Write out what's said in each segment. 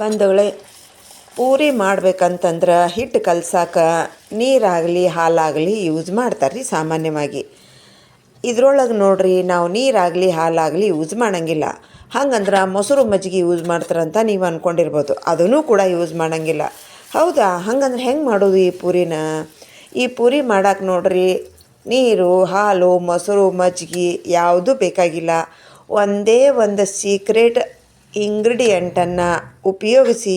ಬಂಧುಗಳೇ ಪೂರಿ ಮಾಡ್ಬೇಕಂತಂದ್ರೆ ಹಿಟ್ಟು ಕಲ್ಸಾಕ ನೀರಾಗಲಿ, ಹಾಲಾಗಲಿ ಯೂಸ್ ಮಾಡ್ತಾರೆ ರೀ ಸಾಮಾನ್ಯವಾಗಿ. ಇದ್ರೊಳಗೆ ನೋಡ್ರಿ, ನಾವು ನೀರಾಗಲಿ, ಹಾಲಾಗಲಿ ಯೂಸ್ ಮಾಡೋಂಗಿಲ್ಲ. ಹಂಗಂದ್ರೆ ಮೊಸರು ಮಜ್ಜಿಗೆ ಯೂಸ್ ಮಾಡ್ತಾರಂತ ನೀವು ಅಂದ್ಕೊಂಡಿರ್ಬೋದು ಅದನ್ನು ಕೂಡ ಯೂಸ್ ಮಾಡೋಂಗಿಲ್ಲ. ಹೌದಾ? ಹಂಗಂದ್ರೆ ಹೆಂಗೆ ಮಾಡೋದು ಈ ಪೂರಿನ? ಈ ಪೂರಿ ಮಾಡೋಕೆ ನೋಡ್ರಿ, ನೀರು, ಹಾಲು, ಮೊಸರು, ಮಜ್ಜಿಗೆ ಯಾವುದೂ ಬೇಕಾಗಿಲ್ಲ. ಒಂದೇ ಒಂದು ಸೀಕ್ರೆಟ್ ಇಂಗ್ರೀಡಿಯೆಂಟನ್ನು ಉಪಯೋಗಿಸಿ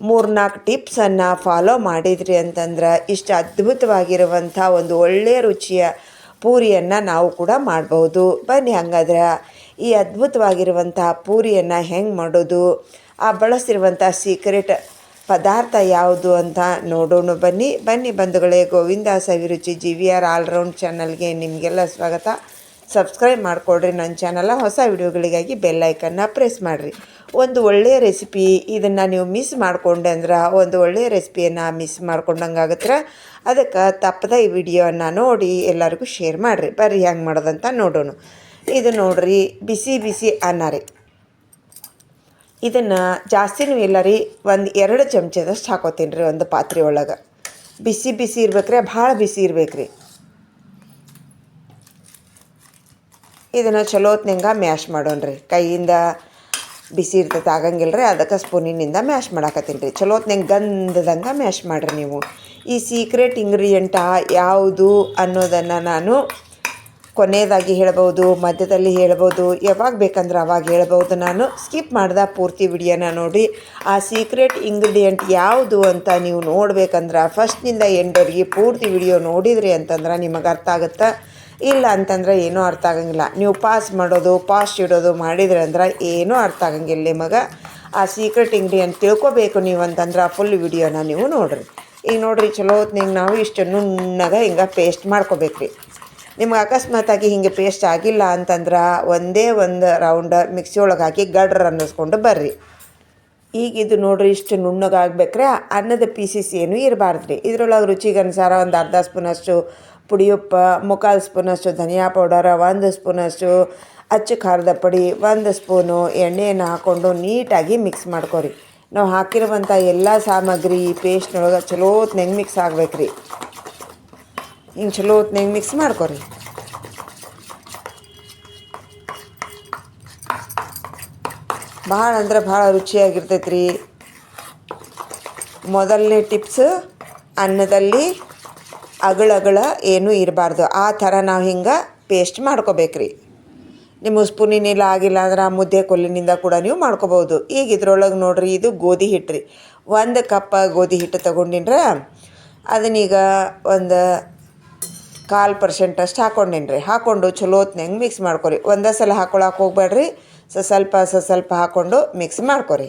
ಮೂರ್ನಾಲ್ಕು ಟಿಪ್ಸನ್ನು ಫಾಲೋ ಮಾಡಿದ್ರಿ ಅಂತಂದ್ರೆ ಇಷ್ಟು ಅದ್ಭುತವಾಗಿರುವಂಥ ಒಂದು ಒಳ್ಳೆಯ ರುಚಿಯ ಪೂರಿಯನ್ನು ನಾವು ಕೂಡ ಮಾಡ್ಬೋದು. ಬನ್ನಿ ಹಂಗಾದ್ರೆ ಈ ಅದ್ಭುತವಾಗಿರುವಂಥ ಪೂರಿಯನ್ನು ಹೆಂಗೆ ಮಾಡೋದು, ಆ ಬಳಸಿರುವಂಥ ಸೀಕ್ರೆಟ್ ಪದಾರ್ಥ ಯಾವುದು ಅಂತ ನೋಡೋಣ ಬನ್ನಿ. ಬನ್ನಿ ಬಂಧುಗಳೇ Govinda Saviruchi G V R all round ಚಾನಲ್ಗೆ ನಿಮಗೆಲ್ಲ ಸ್ವಾಗತ. ಸಬ್ಸ್ಕ್ರೈಬ್ ಮಾಡಿಕೊಡ್ರಿ ನನ್ನ ಚಾನಲ ಹೊಸ ವಿಡಿಯೋಗಳಿಗಾಗಿ ಬೆಲ್ಲೈಕನ್ನ ಪ್ರೆಸ್ ಮಾಡಿರಿ. ಒಂದು ಒಳ್ಳೆಯ ರೆಸಿಪಿ ಇದನ್ನು ನೀವು ಮಿಸ್ ಮಾಡ್ಕೊಂಡೆ ಅಂದ್ರೆ ಒಂದು ಒಳ್ಳೆಯ ರೆಸಿಪಿಯನ್ನು ಮಿಸ್ ಮಾಡ್ಕೊಂಡಂಗೆ ಆಗತ್ತೆ ಅದಕ್ಕೆ ತಪ್ಪದ ಈ ವಿಡಿಯೋನ ನೋಡಿ ಎಲ್ಲರಿಗೂ ಶೇರ್ ಮಾಡಿರಿ. ಬರ್ರಿ ಹೆಂಗೆ ಮಾಡೋದಂತ ನೋಡೋಣ. ಇದು ನೋಡ್ರಿ, ಬಿಸಿ ಬಿಸಿ ಅನ್ನ ರೀ. ಇದನ್ನು ಜಾಸ್ತಿನೂ ಇಲ್ಲ ರೀ, ಒಂದು ಎರಡು ಚಮಚದಷ್ಟು ಹಾಕೋತೀನಿ ರೀ ಒಂದು ಪಾತ್ರೆ ಒಳಗೆ. ಬಿಸಿ ಬಿಸಿ ಇರ್ಬೇಕ್ರೆ, ಭಾಳ ಬಿಸಿ ಇರ್ಬೇಕ್ರಿ. ಇದನ್ನು ಚಲೋತ್ನಂಗ ಮ್ಯಾಶ್ ಮಾಡೋಣ್ರಿ. ಕೈಯಿಂದ ಬಿಸಿ ಇರ್ತೈತೆ ಆಗಂಗಿಲ್ಲ ರೀ ಅದಕ್ಕೆ ಸ್ಪೂನಿನಿಂದ ಮ್ಯಾಶ್ ಮಾಡಾಕತ್ತೀನಿ ರೀ ಚಲೋತ್ನಂಗೆ ಗಂಧದಂಗೆ ಮ್ಯಾಶ್ ಮಾಡಿರಿ ನೀವು. ಈ ಸೀಕ್ರೆಟ್ ಇಂಗ್ರೀಡಿಯೆಂಟ ಯಾವುದು ಅನ್ನೋದನ್ನು ನಾನು ಕೊನೆಯದಾಗಿ ಹೇಳ್ಬೋದು, ಮಧ್ಯದಲ್ಲಿ ಹೇಳ್ಬೋದು, ಯಾವಾಗ ಬೇಕಂದ್ರೆ ಅವಾಗ ಹೇಳ್ಬೋದು. ನಾನು ಸ್ಕಿಪ್ ಮಾಡ್ದೆ ಪೂರ್ತಿ ವಿಡಿಯೋನ ನೋಡಿ. ಆ ಸೀಕ್ರೆಟ್ ಇಂಗ್ರೀಡಿಯೆಂಟ್ ಯಾವುದು ಅಂತ ನೀವು ನೋಡ್ಬೇಕಂದ್ರೆ ಫಸ್ಟ್ನಿಂದ ಎಂಡರಿಗೆ ಪೂರ್ತಿ ವಿಡಿಯೋ ನೋಡಿದ್ರಿ ಅಂತಂದ್ರೆ ನಿಮಗೆ ಅರ್ಥ ಆಗುತ್ತೆ? ಇಲ್ಲ ಅಂತಂದ್ರೆ ಏನೂ ಅರ್ಥ ಆಗಂಗಿಲ್ಲ. ನೀವು ಪಾಸ್ ಮಾಡೋದು ಪಾಸ್ಟ್ ಇಡೋದು ಮಾಡಿದ್ರೆ ಅಂದ್ರೆ ಏನೂ ಅರ್ಥ ಆಗಂಗಿಲ್ಲ ನಿಮಗೆ. ಆ ಸೀಕ್ರೆಟ್ ಇಂಗ್ರೀಡಿಯೆಂಟ್ ತಿಳ್ಕೊಬೇಕು ನೀವು ಅಂತಂದ್ರೆ ಫುಲ್ ವಿಡಿಯೋನ ನೀವು ನೋಡ್ರಿ. ಈಗ ನೋಡ್ರಿ ಚಲೋ ಹೊತ್ನಾಗ ನಾವು ಇಷ್ಟು ನುಣ್ಣಗೆ ಹಿಂಗೆ ಪೇಸ್ಟ್ ಮಾಡ್ಕೋಬೇಕ್ರಿ. ನಿಮ್ಗೆ ಅಕಸ್ಮಾತಾಗಿ ಹಿಂಗೆ ಪೇಸ್ಟ್ ಆಗಿಲ್ಲ ಅಂತಂದ್ರೆ ಒಂದೇ ಒಂದು ರೌಂಡ್ ಮಿಕ್ಸಿ ಒಳಗೆ ಹಾಕಿ ಗಡ್ರ್ ಅನ್ನಿಸ್ಕೊಂಡು ಬರ್ರಿ. ಈಗ ಇದು ನೋಡ್ರಿ ಇಷ್ಟು ನುಣ್ಣಗಾಗ್ಬೇಕ್ರೆ ಅನ್ನದ ಪೀಸಸ್ ಏನೂ ಇರಬಾರ್ದು ರೀ ಇದ್ರೊಳಗೆ ರುಚಿಗೆ ಅನುಸಾರ ಒಂದು ಅರ್ಧ ಸ್ಪೂನಷ್ಟು ಪುಡಿಯುಪ್ಪ, ಮುಕ್ಕಾಲು ಸ್ಪೂನಷ್ಟು ಧನಿಯಾ ಪೌಡರ, ಒಂದು ಸ್ಪೂನಷ್ಟು ಅಚ್ಚ ಖಾರದ ಪುಡಿ, ಒಂದು ಸ್ಪೂನು ಎಣ್ಣೆಯನ್ನು ಹಾಕ್ಕೊಂಡು ನೀಟಾಗಿ ಮಿಕ್ಸ್ ಮಾಡ್ಕೋರಿ. ನಾವು ಹಾಕಿರುವಂಥ ಎಲ್ಲ ಸಾಮಗ್ರಿ ಪೇಸ್ಟ್ನೊಳಗೆ ಚಲೋ ಹೊತ್ನಾಗ ಮಿಕ್ಸ್ ಆಗ್ಬೇಕು ರೀ ಹಿಂಗೆ ಚಲೋ ಹೊತ್ನಾಗ ಮಿಕ್ಸ್ ಮಾಡ್ಕೋರಿ. ಭಾಳ ಅಂದ್ರೆ ಭಾಳ ರುಚಿಯಾಗಿರ್ತೈತೆ ರೀ ಮೊದಲನೇ ಟಿಪ್ಸ್ ಅನ್ನದಲ್ಲಿ ಅಗಳಗಳ ಏನೂ ಇರಬಾರ್ದು. ಆ ಥರ ನಾವು ಹಿಂಗೆ ಪೇಸ್ಟ್ ಮಾಡ್ಕೋಬೇಕ್ರಿ. ನಿಮ್ಮ ಸ್ಪೂನಿನಿಲ್ಲ ಆಗಿಲ್ಲ ಅಂದ್ರೆ ಆ ಮುದ್ದೆ ಕೊಲ್ಲಿನಿಂದ ಕೂಡ ನೀವು ಮಾಡ್ಕೋಬೋದು. ಈಗ ಇದ್ರೊಳಗೆ ನೋಡ್ರಿ, ಇದು ಗೋಧಿ ಹಿಟ್ಟು ರೀ ಒಂದು ಕಪ್ ಗೋಧಿ ಹಿಟ್ಟು ತೊಗೊಂಡಿನ್ರ, ಅದನ್ನೀಗ ಒಂದು ಕಾಲು ಪರ್ಸೆಂಟ್ ಅಷ್ಟು ಹಾಕೊಂಡಿನ್ರಿ. ಹಾಕ್ಕೊಂಡು ಚಲೋ ಹೊತ್ನಂಗೆ ಮಿಕ್ಸ್ ಮಾಡ್ಕೊರಿ. ಒಂದೇ ಸಲ ಹಾಕೊಳಕ್ಕೆ ಹೋಗ್ಬೇಡ್ರಿ. ಸ ಸ್ವಲ್ಪ ಸ್ವಲ್ಪ ಹಾಕ್ಕೊಂಡು ಮಿಕ್ಸ್ ಮಾಡ್ಕೊರಿ.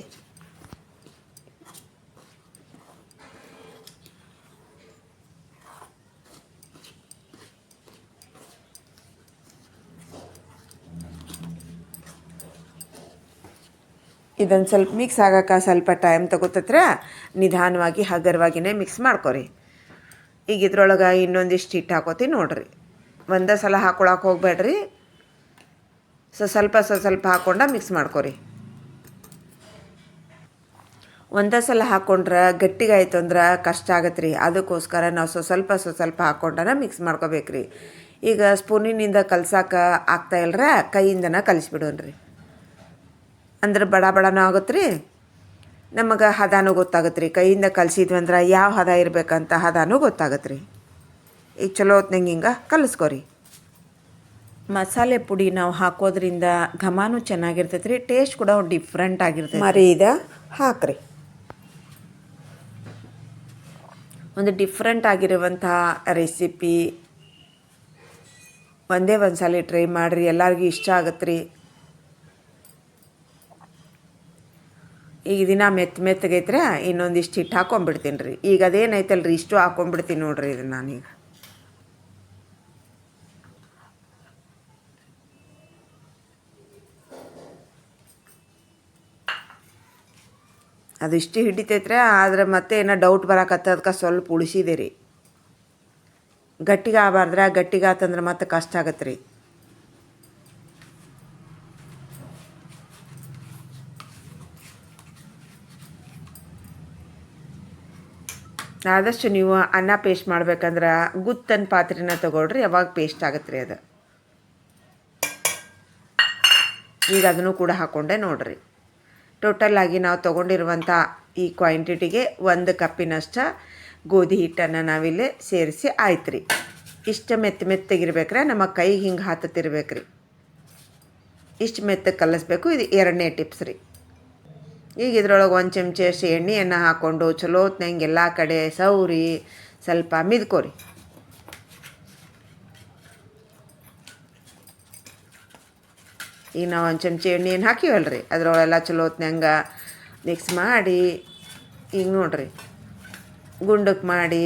ಇದೊಂದು ಸ್ವಲ್ಪ ಮಿಕ್ಸ್ ಆಗೋಕೆ ಸ್ವಲ್ಪ ಟೈಮ್ ತಗೋತತ್ರ ನಿಧಾನವಾಗಿ, ಹಗರವಾಗಿನೇ ಮಿಕ್ಸ್ ಮಾಡ್ಕೊರಿ. ಈಗ ಇದ್ರೊಳಗೆ ಇನ್ನೊಂದಿಷ್ಟು ಹಿಟ್ಟು ಹಾಕೋತಿ ನೋಡ್ರಿ. ಒಂದೇ ಸಲ ಹಾಕೊಳಕ್ಕೆ ಹೋಗ್ಬೇಡ್ರಿ. ಸೊ, ಸ್ವಲ್ಪ ಸ್ವಲ್ಪ ಹಾಕ್ಕೊಂಡು ಮಿಕ್ಸ್ ಮಾಡ್ಕೊರಿ. ಒಂದೇ ಸಲ ಹಾಕ್ಕೊಂಡ್ರೆ ಗಟ್ಟಿಗಾಯ್ತು ಅಂದ್ರೆ ಕಷ್ಟ ಆಗತ್ತೆ ರೀ ಅದಕ್ಕೋಸ್ಕರ ನಾವು ಸೊ, ಸ್ವಲ್ಪ ಸ್ವಲ್ಪ ಹಾಕ್ಕೊಂಡನ ಮಿಕ್ಸ್ ಮಾಡ್ಕೋಬೇಕ್ರಿ. ಈಗ ಸ್ಪೂನಿನಿಂದ ಕಲ್ಸಾಕ ಆಗ್ತಾ ಇಲ್ರ? ಕೈಯಿಂದನ ಕಲಿಸ್ಬಿಡೋಣ್ರಿ. ಅಂದ್ರೆ ಬಡ ಬಡನೂ ಆಗುತ್ತೆ ರೀ ನಮಗೆ ಹದನೂ ಗೊತ್ತಾಗುತ್ತೆ ರೀ ಕೈಯಿಂದ ಕಲಿಸಿದ್ವಿ ಅಂದ್ರೆ ಯಾವ ಹದ ಇರಬೇಕಂತ ಹದನೂ ಗೊತ್ತಾಗುತ್ತೆ ರೀ ಈಗ ಚಲೋ ಹೊತ್ನಂಗೆ ಹಿಂಗೆ ಕಲಿಸ್ಕೊರಿ. ಮಸಾಲೆ ಪುಡಿ ನಾವು ಹಾಕೋದ್ರಿಂದ ಘಮನೂ ಚೆನ್ನಾಗಿರ್ತೈತೆ ರೀ ಟೇಸ್ಟ್ ಕೂಡ ಡಿಫ್ರೆಂಟ್ ಆಗಿರ್ತೈತೆ ಮರಿ ಇದು ಹಾಕ್ರಿ. ಒಂದು ಡಿಫ್ರೆಂಟ್ ಆಗಿರುವಂಥ ರೆಸಿಪಿ ಒಂದೇ ಒಂದು ಸಲ ಟ್ರೈ ಮಾಡಿರಿ ಎಲ್ಲರಿಗೂ ಇಷ್ಟ ಆಗತ್ತೆ ರೀ ಈಗ ದಿನ ಮೆತ್ತ ಮೆತ್ತಗೈತ್ರೆ ಇನ್ನೊಂದಿಷ್ಟು ಹಿಟ್ಟು ಹಾಕೊಂಡ್ಬಿಡ್ತೀನಿ ರೀ. ಈಗ ಅದೇನೈತಲ್ಲ ರೀ ಇಷ್ಟು ಹಾಕೊಂಡ್ಬಿಡ್ತೀನಿ ನೋಡ್ರಿ ಇದನ್ನು ನಾನೀಗ. ಅದು ಇಷ್ಟು ಹಿಡಿತೈತ್ರೆ, ಆದ್ರೆ ಮತ್ತೆ ಏನೋ ಡೌಟ್ ಬರಕತ್ತದಕ್ಕೆ ಸ್ವಲ್ಪ ಉಳಿಸಿದೆ ರೀ. ಗಟ್ಟಿಗೆ ಆಗಬಾರ್ದ್ರೆ ಗಟ್ಟಿಗೆ ಆತಂದ್ರೆ ಮತ್ತೆ ಕಷ್ಟ ಆಗತ್ತೆ ರೀ ಆದಷ್ಟು ನೀವು ಅನ್ನ ಪೇಸ್ಟ್ ಮಾಡ್ಬೇಕಂದ್ರೆ ಗುತ್ತನ್ ಪಾತ್ರೆನ ತಗೊಳ್ರಿ, ಯಾವಾಗ ಪೇಸ್ಟ್ ಆಗತ್ತೆ ರೀ ಅದು. ಈಗ ಅದನ್ನು ಕೂಡ ಹಾಕ್ಕೊಂಡೆ ನೋಡ್ರಿ. ಟೋಟಲ್ ಆಗಿ ನಾವು ತೊಗೊಂಡಿರುವಂಥ ಈ ಕ್ವಾಂಟಿಟಿಗೆ ಒಂದು ಕಪ್ಪಿನಷ್ಟು ಗೋಧಿ ಹಿಟ್ಟನ್ನು ನಾವಿಲ್ಲಿ ಸೇರಿಸಿ ಆಯ್ತು ರೀ ಇಷ್ಟು ಮೆತ್ತ ಮೆತ್ತಗಿರ್ಬೇಕ್ರೆ ನಮ್ಮ ಕೈಗೆ ಹಿಂಗೆ ಹಾತತ್ತಿರ್ಬೇಕು ರೀ ಇಷ್ಟು ಮೆತ್ತಗೆ ಕಲಿಸ್ಬೇಕು, ಇದು ಎರಡನೇ ಟಿಪ್ಸ್ ರೀ. ಈಗ ಇದ್ರೊಳಗೆ ಒಂದು ಚಮಚ ಅಷ್ಟು ಎಣ್ಣೆಯನ್ನು ಹಾಕ್ಕೊಂಡು ಚಲೋತ್ನಂಗೆ ಎಲ್ಲ ಕಡೆ ಸೌರಿ ಸ್ವಲ್ಪ ಮಿದ್ಕೋರಿ. ಈಗ ನಾವು ಒಂದು ಚಮಚ ಎಣ್ಣೆಯನ್ನು ಹಾಕಿವಲ್ರಿ. ಅದ್ರೊಳಗೆಲ್ಲ ಚಲೋತ್ನಂಗ ಮಿಕ್ಸ್ ಮಾಡಿ, ಈಗ ನೋಡ್ರಿ ಗುಂಡಕ್ಕೆ ಮಾಡಿ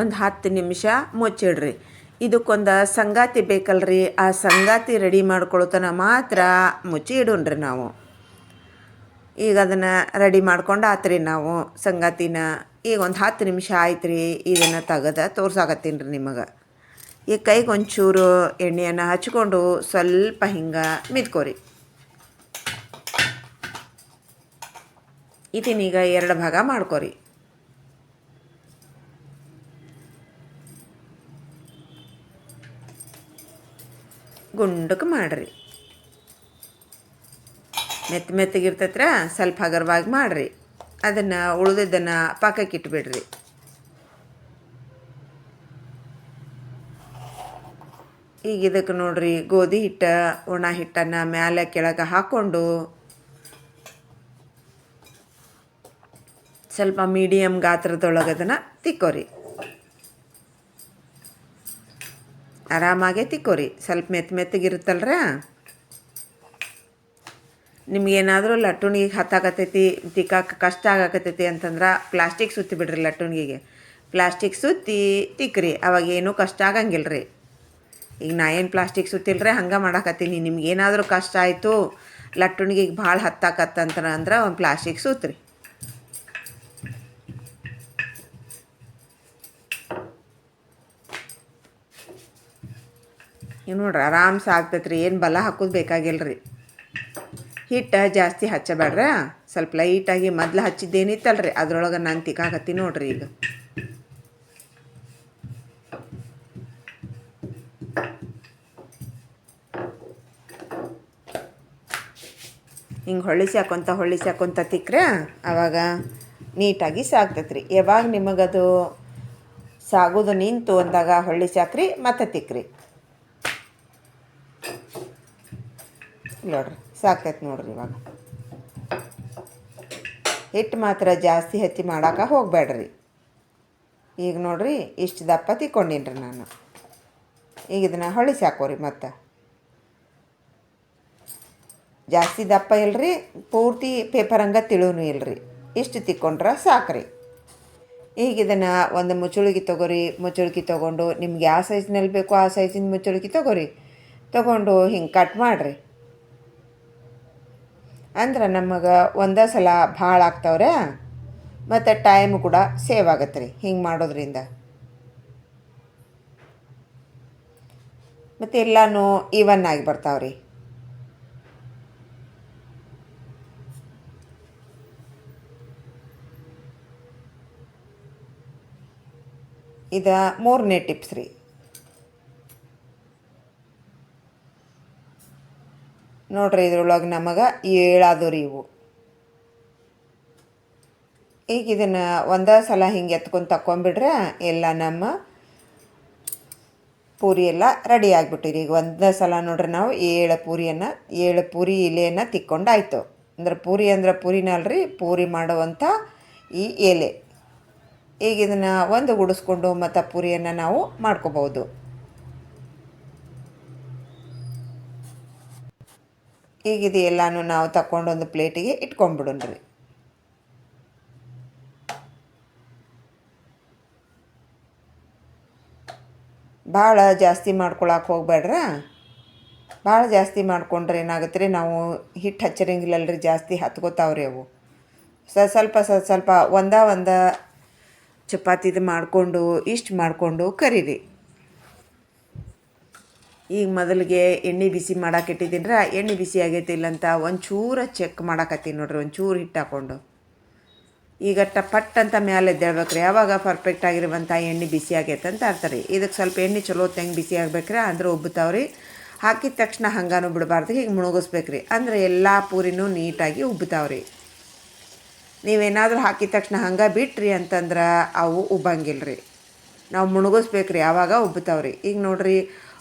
ಒಂದು ಹತ್ತು ನಿಮಿಷ ಮುಚ್ಚಿಡ್ರಿ. ಇದಕ್ಕೊಂದು ಸಂಗಾತಿ ಬೇಕಲ್ರಿ. ಆ ಸಂಗಾತಿ ರೆಡಿ ಮಾಡ್ಕೊಳ್ತನ ಮಾತ್ರ ಮುಚ್ಚಿ ಇಡೋಣ್ರಿ ನಾವು. ಈಗ ಅದನ್ನು ರೆಡಿ ಮಾಡ್ಕೊಂಡು ಆತ್ರಿ ನಾವು. ಸಂಗಾತಿನ ಈಗ ಒಂದು ಹತ್ತು ನಿಮಿಷ ಆಯ್ತು ರೀ ಇದನ್ನು ತೆಗೆದ ತೋರ್ಸಾಕತ್ತೀನಿ ರೀ ನಿಮಗೆ. ಈ ಕೈಗೆ ಒಂಚೂರು ಎಣ್ಣೆಯನ್ನು ಹಚ್ಕೊಂಡು ಸ್ವಲ್ಪ ಹಿಂಗೆ ಮಿದ್ಕೋರಿ. ಇದನ್ನೀಗ ಎರಡು ಭಾಗ ಮಾಡ್ಕೊರಿ. ಗುಂಡಕ್ಕೆ ಮಾಡಿರಿ. ಮೆತ್ತ ಮೆತ್ತಗಿರ್ತೈತ್ರ? ಸ್ವಲ್ಪ ಹಗರವಾಗಿ ಮಾಡಿರಿ. ಅದನ್ನು ಉಳಿದಿದ್ದನ್ನು ಪಾಕಕ್ಕೆ ಇಟ್ಬಿಡ್ರಿ. ಈಗ ಇದಕ್ಕೆ ನೋಡ್ರಿ, ಗೋಧಿ ಹಿಟ್ಟು, ಒಣ ಹಿಟ್ಟನ್ನು ಮ್ಯಾಲೆ ಕೆಳಗೆ ಹಾಕ್ಕೊಂಡು ಸ್ವಲ್ಪ ಮೀಡಿಯಮ್ ಗಾತ್ರದೊಳಗೆ ಅದನ್ನು ತಿಕ್ಕೋರಿ. ಆರಾಮಾಗೆ ತಿಕ್ಕೋರಿ. ಸ್ವಲ್ಪ ಮೆತ್ತ ಮೆತ್ತಗಿರುತ್ತಲ್ರ? ನಿಮ್ಗೇನಾದರೂ ಲಟ್ಟುಣಿಗೆ ಹತ್ತಾಕತ್ತೈತಿ, ತಿಕ್ಕಾಕ ಕಷ್ಟ ಆಗಾಕತ್ತೈತಿ ಅಂತಂದ್ರೆ ಪ್ಲಾಸ್ಟಿಕ್ ಸುತ್ತಿ ಬಿಡ್ರಿ ಲಟ್ಟುಣಿಗೆ. ಪ್ಲಾಸ್ಟಿಕ್ ಸುತ್ತಿ ತಿಕ್ಕ್ರಿ ಅವಾಗ ಏನೂ ಕಷ್ಟ ಆಗಂಗಿಲ್ಲ ರೀ ಈಗ ನಾ ಏನು ಪ್ಲಾಸ್ಟಿಕ್ ಸುತ್ತಿಲ್ರಿ, ಹಂಗೆ ಮಾಡಾಕತ್ತೀನಿ. ನಿಮ್ಗೇನಾದರೂ ಕಷ್ಟ ಆಯಿತು, ಲಟ್ಟುಣಿಗೆ ಭಾಳ ಹತ್ತಾಕತ್ತಂತ ಅಂದ್ರೆ ಒಂದು ಪ್ಲಾಸ್ಟಿಕ್ ಸುತ್ರಿ. ಈಗ ನೋಡ್ರಿ, ಆರಾಮ್ಸೆ ಆಗ್ತೈತೆ ರೀ ಏನು ಬಲ ಹಾಕೋದು ಬೇಕಾಗಿಲ್ಲ ರೀ ಹಿಟ್ಟು ಜಾಸ್ತಿ ಹಚ್ಚಬೇಡ್ರ? ಸ್ವಲ್ಪ ಲೈಟಾಗಿ ಮೊದ್ಲು ಹಚ್ಚಿದ್ದೇನಿತ್ತಲ್ಲ ರೀ ಅದ್ರೊಳಗೆ ನಾನು ತಿಕ್ಕಾಕತ್ತಿ ನೋಡ್ರಿ ಈಗ. ಹಿಂಗೆ ಹೊಳ್ಳಿಸಿ ಹಾಕೊಂತ ಹೊಳ್ಳಿಸಿ ಹಾಕೊಂತ ತಿಕ್ಕ್ರೆ? ಆವಾಗ ನೀಟಾಗಿ ಸಾಗ್ತೈತೆ ರೀ ಯಾವಾಗ ನಿಮಗದು ಸಾಗೋದು ನಿಂತು ಅಂದಾಗ ಹೊಳ್ಳಿಸಿ ಹಾಕ್ರಿ ಮತ್ತೆ ತಿಕ್ಕ್ರಿ. ನೋಡ್ರಿ. ಸಾಕೈತೆ ನೋಡ್ರಿ ಇವಾಗ. ಹಿಟ್ಟು ಮಾತ್ರ ಜಾಸ್ತಿ ಹತ್ತಿ ಮಾಡೋಕೆ ಹೋಗಬೇಡ್ರಿ. ಈಗ ನೋಡ್ರಿ ಇಷ್ಟು ದಪ್ಪ ತಿಕ್ಕೊಂಡಿನ್ರಿ ನಾನು. ಈಗ ಇದನ್ನ ಹೊಳಿಸಿ ಹಾಕೋರಿ ಮತ್ತೆ. ಜಾಸ್ತಿ ದಪ್ಪ ಇಲ್ರಿ, ಪೂರ್ತಿ ಪೇಪರ್ ಹಂಗೆ ತಿಳುನು ಇಲ್ರಿ. ಇಷ್ಟು ತಿಕ್ಕೊಂಡ್ರೆ ಸಾಕ್ರಿ. ಈಗ ಇದನ್ನು ಒಂದು ಮುಚ್ಚುಳಿಗೆ ತೊಗೊರಿ, ಮುಚ್ಚುಳಿಗೆ ತೊಗೊಂಡು ನಿಮ್ಗೆ ಯಾವ ಸೈಜ್ನಲ್ಲಿ ಬೇಕೋ ಆ ಸೈಜಿನ ಮುಚ್ಚುಳಿಗೆ ತಗೋರಿ. ತೊಗೊಂಡು ಹಿಂಗೆ ಕಟ್ ಮಾಡಿರಿ. ಅಂದ್ರೆ ನಮಗೆ ಒಂದೇ ಸಲ ಭಾಳ ಆಗ್ತಾವ್ರೆ, ಮತ್ತು ಟೈಮ್ ಕೂಡ ಸೇವ್ ಆಗತ್ತೆ ರೀ, ಹಿಂಗೆ ಮಾಡೋದ್ರಿಂದ. ಮತ್ತು ಎಲ್ಲನೂ ಈವನ್ ಆಗಿ ಬರ್ತಾವ್ರಿ ಇದು ಮೂರನೇ ಟಿಪ್ಸ್ ರೀ. ನೋಡ್ರಿ ಇದ್ರೊಳಗೆ ನಮಗೆ ಏಳಾದು ರೀ ಇವು. ಈಗ ಇದನ್ನು ಒಂದೇ ಸಲ ಹಿಂಗೆ ಎತ್ಕೊಂಡು ತಕೊಂಬಿಟ್ರೆ ಎಲ್ಲ ನಮ್ಮ ಪೂರಿ ಎಲ್ಲ ರೆಡಿ ಆಗಿಬಿಟ್ಟಿರಿ. ಈಗ ಒಂದೇ ಸಲ ನೋಡ್ರಿ ನಾವು ಏಳು ಪೂರಿಯನ್ನು, ಏಳು ಪೂರಿ ಎಲೆಯನ್ನು ಆಯಿತು ಅಂದ್ರೆ ಪೂರಿ ಅಂದ್ರೆ ಪೂರಿನಲ್ರಿ ಪೂರಿ ಮಾಡುವಂಥ ಈ ಎಲೆ. ಈಗ ಇದನ್ನು ಒಂದು ಗುಡಿಸ್ಕೊಂಡು ಮತ್ತು ಪೂರಿಯನ್ನು ನಾವು ಮಾಡ್ಕೋಬೋದು ಈಗ ಇದು ಎಲ್ಲನೂ ನಾವು ತಗೊಂಡು ಒಂದು ಪ್ಲೇಟಿಗೆ ಇಟ್ಕೊಂಡ್ಬಿಡೋಣ್ರಿ. ಭಾಳ ಜಾಸ್ತಿ ಮಾಡ್ಕೊಳಕ್ಕೆ ಹೋಗ್ಬೇಡ್ರ? ಭಾಳ ಜಾಸ್ತಿ ಮಾಡ್ಕೊಂಡ್ರೆ ಏನಾಗುತ್ತೆ ರೀ ನಾವು ಹಿಟ್ಟು ಹಚ್ಚರಂಗಿಲ್ಲಲ್ರಿ, ಜಾಸ್ತಿ ಹತ್ಕೋತಾವ್ರಿ ಅವು. ಸ, ಸ್ವಲ್ಪ ಸ, ಸ್ವಲ್ಪ ಒಂದ ಒಂದ ಚಪಾತಿದು ಮಾಡಿಕೊಂಡು, ಇಷ್ಟು ಮಾಡಿಕೊಂಡು ಕರೀರಿ. ಈಗ ಮೊದಲಿಗೆ ಎಣ್ಣೆ ಬಿಸಿ ಮಾಡಾಕಿಟ್ಟಿದ್ದೀನಿ ರೀ, ಎಣ್ಣೆ ಬಿಸಿ ಆಗೈತಿ ಇಲ್ಲ ಅಂತ ಒಂಚೂರು ಚೆಕ್ ಮಾಡಕತ್ತೀನಿ ನೋಡ್ರಿ, ಒಂಚೂರು ಹಿಟ್ಟು ಹಾಕ್ಕೊಂಡು ಈಗ ಟ ಪಟ್ ಅಂತ ಮೇಲೆ ಎದ್ದೇಳ್ಬೇಕ್ರಿ ಯಾವಾಗ ಪರ್ಫೆಕ್ಟ್ ಆಗಿರುವಂಥ ಎಣ್ಣೆ ಬಿಸಿ ಆಗೈತೆ ಅಂತ ಅರ್ಥ ಇದಕ್ಕೆ ಸ್ವಲ್ಪ ಎಣ್ಣೆ ಚಲೋ ಹೆಂಗೆ ಬಿಸಿ ಆಗ್ಬೇಕ್ರಿ ಅಂದ್ರೆ ಉಬ್ಬುತ್ತಾವ್ರಿ ಹಾಕಿದ ತಕ್ಷಣ ಹಂಗಾನು ಬಿಡಬಾರ್ದು, ಹೀಗೆ ಮುಳುಗಿಸ್ಬೇಕ್ರಿ ಅಂದ್ರೆ ಎಲ್ಲ ಪೂರಿನೂ ನೀಟಾಗಿ ಉಬ್ಬುತ್ತಾವ್ರಿ ನೀವೇನಾದರೂ ಹಾಕಿದ ತಕ್ಷಣ ಹಂಗೆ ಬಿಟ್ರಿ ಅಂತಂದ್ರೆ ಅವು ಉಬ್ಬಂಗಿಲ್ಲ ರೀ ನಾವು ಮುಣುಗಿಸ್ಬೇಕ್ರಿ ಯಾವಾಗ ಉಬ್ಬುತ್ತಾವ್ರಿ ಈಗ ನೋಡ್ರಿ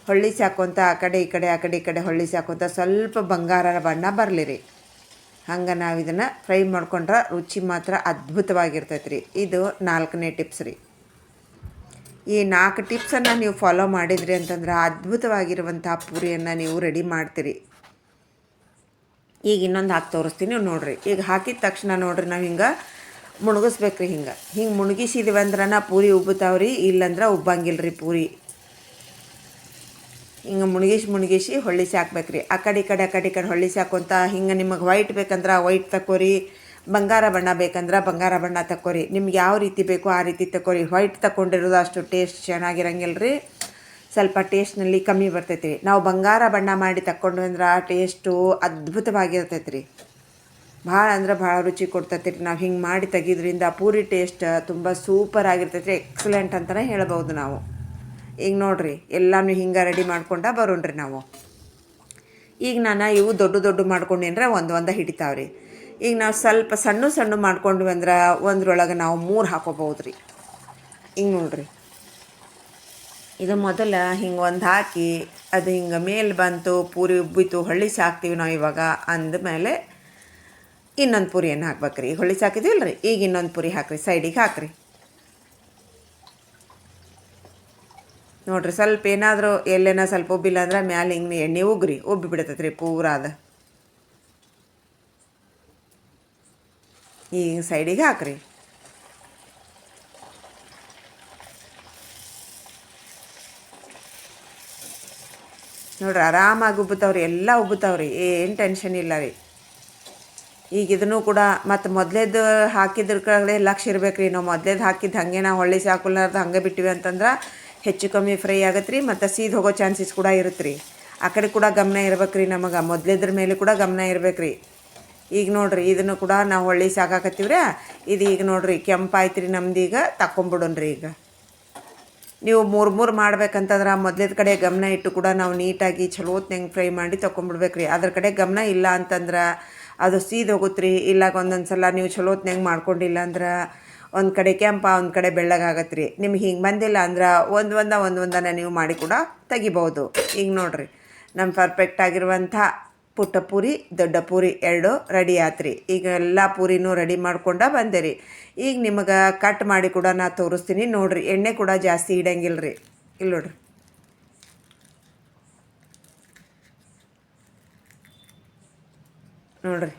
ಹೊಳ್ಳಿ ಸಾಕೊಂತ ಆ ಕಡೆ, ಈ ಕಡೆ, ಆ ಕಡೆ, ಈ ಕಡೆ ಹೊಳ್ಳಿ ಸಾಕೊಂತ ಸ್ವಲ್ಪ ಬಂಗಾರ ಬಣ್ಣ ಬರಲಿ ರೀ ಹಂಗೆ ನಾವು ಇದನ್ನು ಫ್ರೈ ಮಾಡ್ಕೊಂಡ್ರೆ ರುಚಿ ಮಾತ್ರ ಅದ್ಭುತವಾಗಿರ್ತೈತೆ ರೀ ಇದು ನಾಲ್ಕನೇ ಟಿಪ್ಸ್ ರೀ. ಈ ನಾಲ್ಕು ಟಿಪ್ಸನ್ನು ನೀವು ಫಾಲೋ ಮಾಡಿದ್ರಿ ಅಂತಂದ್ರೆ ಅದ್ಭುತವಾಗಿರುವಂಥ ಪೂರಿಯನ್ನು ನೀವು ರೆಡಿ ಮಾಡ್ತೀರಿ. ಈಗ ಇನ್ನೊಂದು ಹಾಕಿ ತೋರಿಸ್ತೀನಿ ನೋಡಿರಿ. ಈಗ ಹಾಕಿದ ತಕ್ಷಣ ನೋಡಿರಿ ನಾವು ಹಿಂಗೆ ಮುಣಗಿಸ್ಬೇಕ್ರಿ ಹಿಂಗೆ. ಹಿಂಗೆ ಮುಣಗಿಸಿದ್ವಿ ಅಂದ್ರೆ ಪೂರಿ ಉಬ್ಬುತ್ತಾವ್ರಿ ಇಲ್ಲಂದ್ರೆ ಉಬ್ಬಂಗಿಲ್ಲ ರೀ ಪೂರಿ. ಹಿಂಗೆ ಮುಣಗಿಸಿ ಮುಣಗಿಸಿ ಹೊಳ್ಳಿಸಿ ಹಾಕ್ಬೇಕ್ರಿ ಆ ಕಡೆ, ಈ ಕಡೆ, ಆ ಕಡೆ, ಈ ಕಡೆ ಹೊಳ್ಳಿಸಿ ಹಾಕೊಂತ ಹಿಂಗೆ ನಿಮಗೆ ವೈಟ್ ಬೇಕಂದ್ರೆ ವೈಟ್ ತಕೋರಿ ಬಂಗಾರ ಬಣ್ಣ ಬೇಕಂದ್ರೆ ಬಂಗಾರ ಬಣ್ಣ ತಕೋರಿ ನಿಮ್ಗೆ ಯಾವ ರೀತಿ ಬೇಕೋ ಆ ರೀತಿ ತಕೋರಿ ವೈಟ್ ತಗೊಂಡಿರೋದು ಅಷ್ಟು ಟೇಸ್ಟ್ ಚೆನ್ನಾಗಿರಂಗಿಲ್ಲ ರೀ ಸ್ವಲ್ಪ ಟೇಸ್ಟ್ನಲ್ಲಿ ಕಮ್ಮಿ ಬರ್ತೈತಿ ನಾವು ಬಂಗಾರ ಬಣ್ಣ ಮಾಡಿ ತಗೊಂಡು ಅಂದ್ರೆ ಆ ಟೇಸ್ಟು ಅದ್ಭುತವಾಗಿರ್ತೈತೆ ರೀ ಭಾಳ ಅಂದ್ರೆ ಭಾಳ ರುಚಿ ಕೊಡ್ತೈತಿ ರೀ ನಾವು ಹಿಂಗೆ ಮಾಡಿ ತೆಗಿದ್ರಿಂದ ಪೂರಿ ಟೇಸ್ಟ್ ತುಂಬ ಸೂಪರ್ ಆಗಿರ್ತೈತಿ ಎಕ್ಸಲೆಂಟ್ ಅಂತಲೇ ಹೇಳ್ಬೋದು ನಾವು. ಈಗ ನೋಡ್ರಿ, ಎಲ್ಲನೂ ಹಿಂಗೆ ರೆಡಿ ಮಾಡ್ಕೊಂಡ ಬರೋಣ್ರಿ ನಾವು. ಈಗ ನಾನು ಇವು ದೊಡ್ಡ ದೊಡ್ಡ ಮಾಡ್ಕೊಂಡೇನ್ರೆ ಒಂದು ಒಂದು ಹಿಡಿತಾವ್ರಿ. ಈಗ ನಾವು ಸ್ವಲ್ಪ ಸಣ್ಣ ಸಣ್ಣ ಮಾಡ್ಕೊಂಡ್ವಿ ಅಂದ್ರೆ ಒಂದ್ರೊಳಗೆ ನಾವು ಮೂರು ಹಾಕೋಬಹುದು ರೀ ಹಿಂಗೆ ನೋಡ್ರಿ. ಇದು ಮೊದಲ ಹಿಂಗೆ ಒಂದು ಹಾಕಿ ಅದು ಹಿಂಗೆ ಮೇಲೆ ಬಂತು, ಪೂರಿ ಉಬ್ಬಿತು, ಹೊಳ್ಳಿ ಸಾಕ್ತೀವಿ ನಾವು ಇವಾಗ. ಅಂದಮೇಲೆ ಇನ್ನೊಂದು ಪೂರಿಯನ್ನು ಹಾಕ್ಬೇಕ್ರಿ. ಈಗ ಹೊಳ್ಳಿಸಿ ಹಾಕಿದ್ದೀವಲ್ಲ ರೀ ಈಗ ಇನ್ನೊಂದು ಪೂರಿ ಹಾಕ್ರಿ ಸೈಡಿಗೆ ಹಾಕ್ರಿ. ನೋಡ್ರಿ ಸ್ವಲ್ಪ ಏನಾದರೂ ಎಲ್ಲೇನ ಸ್ವಲ್ಪ ಉಬ್ಬಿಲ್ಲ ಅಂದ್ರೆ ಮ್ಯಾಲೆ ಹಿಂಗೆ ಎಣ್ಣೆ ಉಗ್ರಿ, ಉಬ್ಬಿ ಬಿಡ್ತೈತ್ರಿ ಪೂರ ಅದ. ಈಗ ಸೈಡಿಗೆ ಹಾಕ್ರಿ. ನೋಡ್ರಿ ಆರಾಮಾಗಿ ಉಬ್ಬುತ್ತವ್ರಿ, ಎಲ್ಲ ಉಬ್ಬುತ್ತವ್ರಿ, ಏನು ಟೆನ್ಷನ್ ಇಲ್ಲ ರೀ. ಈಗ ಇದನ್ನು ಕೂಡ ಮತ್ತು ಮೊದಲೇದು ಹಾಕಿದ್ರ ಕಡೆ ಲಕ್ಷ ಇರ್ಬೇಕು ರೀ ನಾವು ಮೊದಲೇದು ಹಾಕಿದ್ದು ಹಾಗೆ ನಾವು ಹೊಳ್ಳಿ ಸಾಕುಲಾರ್ದು ಹಂಗೆ ಬಿಟ್ಟಿವಿ ಅಂತಂದ್ರೆ ಹೆಚ್ಚು ಕಮ್ಮಿ ಫ್ರೈ ಆಗತ್ತೆ ರೀ, ಮತ್ತು ಸೀದ್ ಹೋಗೋ ಚಾನ್ಸಸ್ ಕೂಡ ಇರುತ್ತೆ ರೀ. ಆ ಕಡೆ ಕೂಡ ಗಮನ ಇರ್ಬೇಕು ರೀ ನಮಗೆ, ಮೊದಲೇದ್ರ ಮೇಲೆ ಕೂಡ ಗಮನ ಇರ್ಬೇಕು ರೀ. ಈಗ ನೋಡ್ರಿ, ಇದನ್ನು ಕೂಡ ನಾವು ಹೊಳ್ಳಿ ಸಾಕಾಕತ್ತೀವ್ರಿ ಇದು ಈಗ ನೋಡ್ರಿ ಕೆಂಪಾಯ್ತು ರೀ ನಮ್ದು ಈಗ ತಕೊಂಬಿಡೋಣ್ರಿ ಈಗ. ನೀವು ಮೂರು ಮೂರು ಮಾಡ್ಬೇಕಂತಂದ್ರೆ ಮೊದಲೇದ ಕಡೆ ಗಮನ ಇಟ್ಟು ಕೂಡ ನಾವು ನೀಟಾಗಿ ಚಲೋ ಹೆಂಗೆ ಫ್ರೈ ಮಾಡಿ ತೊಗೊಂಬಿಡ್ಬೇಕು ರೀ. ಅದ್ರ ಕಡೆ ಗಮನ ಇಲ್ಲ ಅಂತಂದ್ರೆ ಅದು ಸೀದ್ ಹೋಗುತ್ತೆ ರೀ, ಇಲ್ಲಾಗ ಒಂದೊಂದು ಸಲ ನೀವು ಚಲೋ ಹೆಂಗೆ ಮಾಡ್ಕೊಂಡಿಲ್ಲ ಅಂದ್ರೆ ಒಂದು ಕಡೆ ಕೆಂಪ, ಒಂದು ಕಡೆ ಬೆಳ್ಳಗಾಗತ್ತೆ ರೀ ನಿಮ್ಗೆ ಹಿಂಗೆ ಬಂದಿಲ್ಲ ಅಂದ್ರೆ ಒಂದು ಒಂದ, ಒಂದು ಒಂದನ್ನು ನೀವು ಮಾಡಿ ಕೂಡ ತೆಗಿಬೋದು ಈಗ ನೋಡಿರಿ ನಮ್ಮ ಪರ್ಫೆಕ್ಟ್ ಆಗಿರುವಂಥ ಪುಟ್ಟ ಪೂರಿ, ದೊಡ್ಡ ಪೂರಿ ಎರಡು ರೆಡಿ ಆತ್ರಿ. ಈಗ ಎಲ್ಲ ಪೂರಿನೂ ರೆಡಿ ಮಾಡ್ಕೊಂಡ ಬಂದೆ ರೀ ಈಗ ನಿಮಗೆ ಕಟ್ ಮಾಡಿ ಕೂಡ ನಾ ತೋರಿಸ್ತೀನಿ. ನೋಡಿರಿ, ಎಣ್ಣೆ ಕೂಡ ಜಾಸ್ತಿ ಇಡಂಗಿಲ್ಲ ರೀ ಇಲ್ಲಿ ನೋಡ್ರಿ ನೋಡ್ರಿ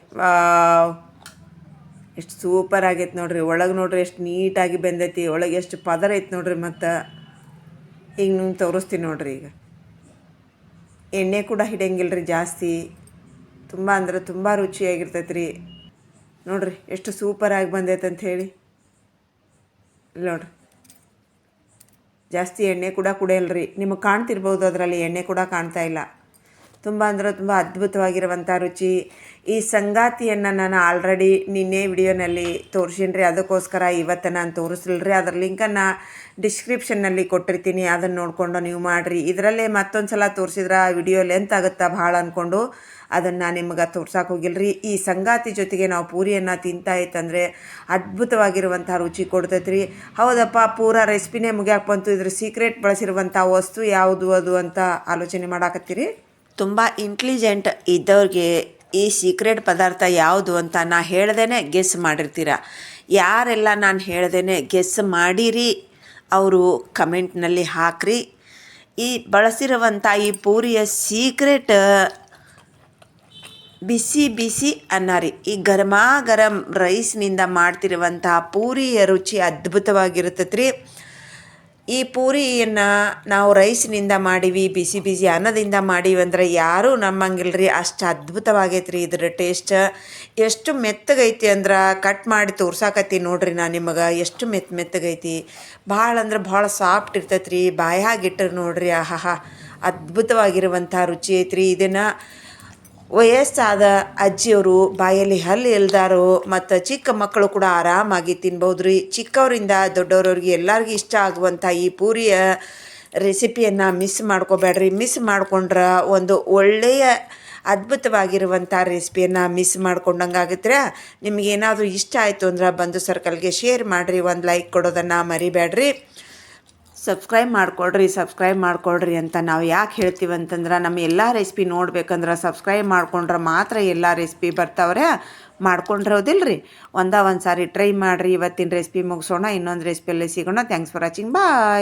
ಎಷ್ಟು ಸೂಪರ್ ಆಗೈತೆ ನೋಡ್ರಿ. ಒಳಗೆ ನೋಡ್ರಿ ಎಷ್ಟು ನೀಟಾಗಿ ಬೆಂದೈತಿ, ಒಳಗೆ ಎಷ್ಟು ಪದರ ಐತೆ ನೋಡ್ರಿ ಮತ್ತು. ಈಗ ನಿಮ್ಗೆ ತೋರಿಸ್ತೀನಿ ನೋಡ್ರಿ ಈಗ. ಎಣ್ಣೆ ಕೂಡ ಹಿಡಿಯಂಗಿಲ್ಲ ರೀ ಜಾಸ್ತಿ. ತುಂಬ ಅಂದ್ರೆ ತುಂಬ ರುಚಿಯಾಗಿರ್ತೈತೆ ರೀ ನೋಡ್ರಿ ಎಷ್ಟು ಸೂಪರಾಗಿ ಬಂದೈತೆ ಇಲ್ಲಿ ನೋಡ್ರಿ. ಜಾಸ್ತಿ ಎಣ್ಣೆ ಕೂಡ ಕುಡಿಯಲ್ಲ ರೀ ನಿಮಗೆ ಕಾಣ್ತಿರ್ಬೋದು ಅದರಲ್ಲಿ ಎಣ್ಣೆ ಕೂಡ ಕಾಣ್ತಾ ಇಲ್ಲ. ತುಂಬ ಅಂದರೆ ತುಂಬ ಅದ್ಭುತವಾಗಿರುವಂಥ ರುಚಿ. ಈ ಸಂಗಾತಿಯನ್ನು ನಾನು ಆಲ್ರೆಡಿ ನಿನ್ನೆ ವಿಡಿಯೋನಲ್ಲಿ ತೋರಿಸೀನಿ ಅದಕ್ಕೋಸ್ಕರ ಇವತ್ತು ನಾನು ತೋರಿಸ್ಲಿಲ್ಲ ರೀ ಅದ್ರ ಲಿಂಕನ್ನು ಡಿಸ್ಕ್ರಿಪ್ಷನ್ನಲ್ಲಿ ಕೊಟ್ಟಿರ್ತೀನಿ. ಅದನ್ನು ನೋಡಿಕೊಂಡು ನೀವು ಮಾಡಿರಿ. ಇದರಲ್ಲೇ ಮತ್ತೊಂದು ಸಲ ತೋರಿಸಿದ್ರೆ ಆ ವಿಡಿಯೋ ಲೆಂತ್ ಆಗುತ್ತಾ ಭಾಳ ಅಂದ್ಕೊಂಡು ಅದನ್ನು ನಿಮ್ಗೆ ತೋರ್ಸೋಕೆ ಹೋಗಿಲ್ಲ ರೀ ಈ ಸಂಗಾತಿ ಜೊತೆಗೆ ನಾವು ಪೂರಿಯನ್ನು ತಿಂತಾ ಇತ್ತಂದರೆ ಅದ್ಭುತವಾಗಿರುವಂಥ ರುಚಿ ಕೊಡ್ತೈತೆ ರೀ ಹೌದಪ್ಪ, ಪೂರ ರೆಸಿಪಿನೇ ಮುಗಿಯಾಕೆ ಬಂತು. ಇದ್ರ ಸೀಕ್ರೆಟ್ ಬಳಸಿರುವಂಥ ವಸ್ತು ಯಾವುದು ಅದು ಅಂತ ಆಲೋಚನೆ ಮಾಡಾಕತ್ತೀರಿ? ತುಂಬ ಇಂಟೆಲಿಜೆಂಟ್ ಇದ್ದವ್ರಿಗೆ ಈ ಸೀಕ್ರೆಟ್ ಪದಾರ್ಥ ಯಾವುದು ಅಂತ ನಾ ಹೇಳ್ದೇ ಗೆಸ್ ಮಾಡಿರ್ತೀರ. ಯಾರೆಲ್ಲ ನಾನು ಹೇಳ್ದೇ ಗೆಸ್ ಮಾಡಿರಿ, ಅವರು ಕಮೆಂಟ್ನಲ್ಲಿ ಹಾಕ್ರಿ. ಈ ಬಳಸಿರುವಂಥ ಈ ಪೂರಿಯ ಸೀಕ್ರೆಟ್ ಬಿಸಿ ಬಿಸಿ ಅನ್ನ ರೀ ಈ ಗರಮಾ ಗರಂ ರೈಸ್ನಿಂದ ಮಾಡ್ತಿರುವಂತಹ ಪೂರಿಯ ರುಚಿ ಅದ್ಭುತವಾಗಿರುತ್ತೆ ರೀ ಈ ಪೂರಿಯನ್ನು ನಾವು ರೈಸ್ನಿಂದ ಮಾಡೀವಿ, ಬಿಸಿ ಬಿಸಿ ಅನ್ನದಿಂದ ಮಾಡೀವಿ ಅಂದ್ರೆ ಯಾರೂ ರೀ ಅಷ್ಟು ಅದ್ಭುತವಾಗೈತೆ ರೀ ಇದ್ರ ಟೇಸ್ಟ್ ಎಷ್ಟು ಮೆತ್ತಗೈತಿ ಅಂದ್ರೆ ಕಟ್ ಮಾಡಿ ತೋರ್ಸಾಕತ್ತಿ ನೋಡ್ರಿ ನಾನು ನಿಮಗೆ. ಎಷ್ಟು ಮೆತ್ತ ಮೆತ್ತಗೈತಿ. ಭಾಳ ಅಂದ್ರೆ ಭಾಳ ಸಾಫ್ಟ್ ಇರ್ತೈತೆ ರೀ ಬಾಯಾಗಿಟ್ಟರೆ ನೋಡ್ರಿ ಆಹಾ ಅದ್ಭುತವಾಗಿರುವಂಥ ರುಚಿ ಐತ್ರಿ. ಇದನ್ನು ವಯಸ್ಸಾದ ಅಜ್ಜಿಯವರು ಬಾಯಲ್ಲಿ ಹಲ್ಲು ಇಲ್ದಾರು ಮತ್ತು ಚಿಕ್ಕ ಮಕ್ಕಳು ಕೂಡ ಆರಾಮಾಗಿ ತಿನ್ಬೋದು ರೀ ಚಿಕ್ಕವರಿಂದ ದೊಡ್ಡವ್ರವ್ರಿಗೆ ಎಲ್ಲರಿಗೂ ಇಷ್ಟ ಆಗುವಂಥ ಈ ಪೂರಿಯ ರೆಸಿಪಿಯನ್ನು ಮಿಸ್ ಮಾಡ್ಕೋಬೇಡ್ರಿ. ಮಿಸ್ ಮಾಡ್ಕೊಂಡ್ರೆ ಒಂದು ಒಳ್ಳೆಯ ಅದ್ಭುತವಾಗಿರುವಂಥ ರೆಸಿಪಿಯನ್ನು ಮಿಸ್ ಮಾಡ್ಕೊಂಡಂಗೆ ಆಗುತ್ತೆ ನಿಮಗೇನಾದರೂ ಇಷ್ಟ ಆಯಿತು ಅಂದ್ರೆ ಬಂದು ಸರ್ಕಲ್ಗೆ ಶೇರ್ ಮಾಡಿರಿ. ಒಂದು ಲೈಕ್ ಕೊಡೋದನ್ನು ಮರಿಬೇಡ್ರಿ. ಸಬ್ಸ್ಕ್ರೈಬ್ ಮಾಡ್ಕೊಳ್ರಿ ಸಬ್ಸ್ಕ್ರೈಬ್ ಮಾಡ್ಕೊಳ್ರಿ ಅಂತ ನಾವು ಯಾಕೆ ಹೇಳ್ತೀವಿ ಅಂತಂದ್ರೆ ನಮ್ಮ ಎಲ್ಲ ರೆಸಿಪಿ ನೋಡ್ಬೇಕಂದ್ರೆ ಸಬ್ಸ್ಕ್ರೈಬ್ ಮಾಡ್ಕೊಂಡ್ರೆ ಮಾತ್ರ ಎಲ್ಲ ರೆಸಿಪಿ ಬರ್ತಾವ್ರೆ. ಮಾಡ್ಕೊಂಡಿರೋದಿಲ್ಲ ರೀ ಒಂದ ಒಂದು ಸಾರಿ ಟ್ರೈ ಮಾಡಿರಿ, ಇವತ್ತಿನ ರೆಸಿಪಿ ಮುಗಿಸೋಣ, ಇನ್ನೊಂದು ರೆಸಿಪಿಯಲ್ಲಿ ಸಿಗೋಣ. Thanks for watching bye